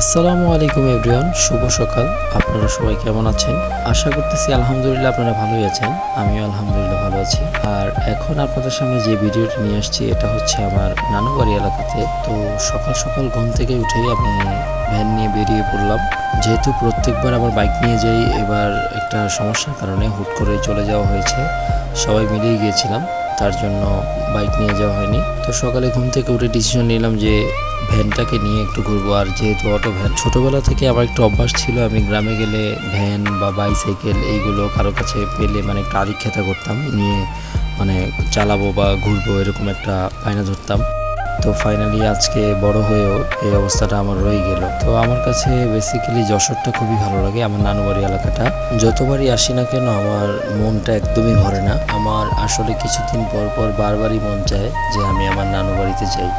আসসালামু আলাইকুম এভরিওয়ান, শুভ সকাল। আপনারা সবাই কেমন আছেন? আশা করতেছি আলহামদুলিল্লাহ আপনারা ভালোই আছেন। আমিও আলহামদুলিল্লাহ ভালো আছি। আর এখন আপনাদের সামনে যে ভিডিওটি নিয়ে আসছি, এটা হচ্ছে আমার নানু বাড়ি এলাকাতে। তো সকাল সকাল ঘুম থেকে উঠেই আমি ভ্যান নিয়ে বেরিয়ে পড়লাম। যেহেতু প্রত্যেকবার আমার বাইক নিয়ে যাই, এবার একটা সমস্যার কারণে হুট করে চলে যাওয়া হয়েছে। সবাই মিলেই গিয়েছিলাম, তার জন্য বাইক নিয়ে যাওয়া হয়নি। তো সকালে ঘুম থেকে উঠে ডিসিশন নিলাম যে ভ্যানটাকে নিয়ে একটু ঘুরবো। আর যেহেতু অটো ভ্যান, ছোটোবেলা থেকে আমার একটু অভ্যাস ছিল, আমি গ্রামে গেলে ভ্যান বা বাইসাইকেল এইগুলো কারও কাছে পেলে মানে একটু আদিক খেতা করতাম, নিয়ে মানে চালাবো বা ঘুরবো এরকম একটা পায়না ধরতাম। তো ফাইনালি আজকে বড় হয়েও এই অবস্থাটা আমার রয়ে গেল। তো আমার কাছে বেসিক্যালি যশোরটা খুবই ভালো লাগে, আমার নানুবাড়ি এলাকাটা। যতবারই আসি না কেন আমার মনটা একদমই ভরে না। আমার আসলে কিছুদিন পর পর বারবারই মন চায় যে আমি আমার নানু বাড়িতে যাই।